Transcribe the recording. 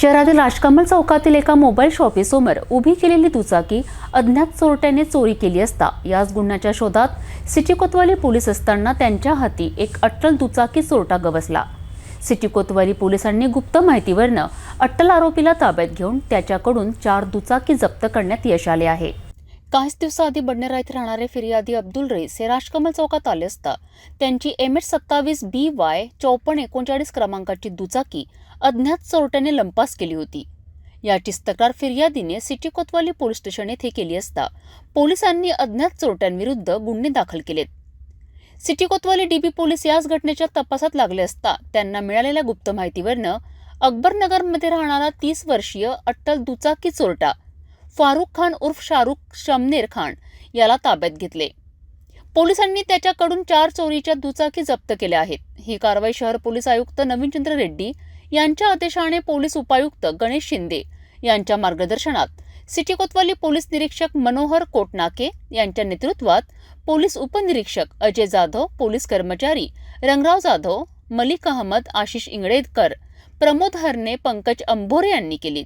शहरातील राजकमल चौकातील एका मोबाईल शॉपीसमोर उभी केलेली दुचाकी अज्ञात चोरट्याने चोरी केली असता याच गुन्ह्याच्या शोधात सिटी कोतवाली पोलीस असताना त्यांच्या हाती एक अट्टल दुचाकी चोरटा गवसला. सिटी कोतवाली पोलिसांनी गुप्त माहितीवरनं अट्टल आरोपीला ताब्यात घेऊन त्याच्याकडून चार दुचाकी जप्त करण्यात यश आले आहे. काहीच दिवसाआधी बडनेरा येथे राहणारे फिर्यादी अब्दुल रईस हे राजकमल चौकात आले असता त्यांची एम एच सत्तावीस बी वाय चौपन्न एकोणचाळीस क्रमांकाची दुचाकी अज्ञात चोरट्याने लंपास केली होती. याचीच तक्रार फिर्यादीने सिटी कोतवाली पोलीस स्टेशन येथे केली असता पोलिसांनी अज्ञात चोरट्यांविरुद्ध गुन्हे दाखल केलेत. सिटी कोतवाली डीबी पोलीस याच घटनेच्या तपासात लागले असता त्यांना मिळालेल्या गुप्त माहितीवरनं अकबरनगरमध्ये राहणारा तीस वर्षीय अट्टल दुचाकी चोरटा फारुख खान उर्फ शाहरुख शमनेर खान याला ताब्यात घेतले. पोलिसांनी त्याच्याकडून चार चोरीच्या दुचाकी जप्त केल्या आहेत. ही कारवाई शहर पोलीस आयुक्त नवीनचंद्र रेड्डी यांच्या आदेशाने पोलीस उपायुक्त गणेश शिंदे यांच्या मार्गदर्शनात सिटी कोतवाली पोलीस निरीक्षक मनोहर कोटनाके यांच्या नेतृत्वात पोलीस उपनिरीक्षक अजय जाधव पोलीस कर्मचारी रंगराव जाधव मलिक अहमद आशिष इंगळेकर प्रमोद हरणे पंकज अंभोरे यांनी केली.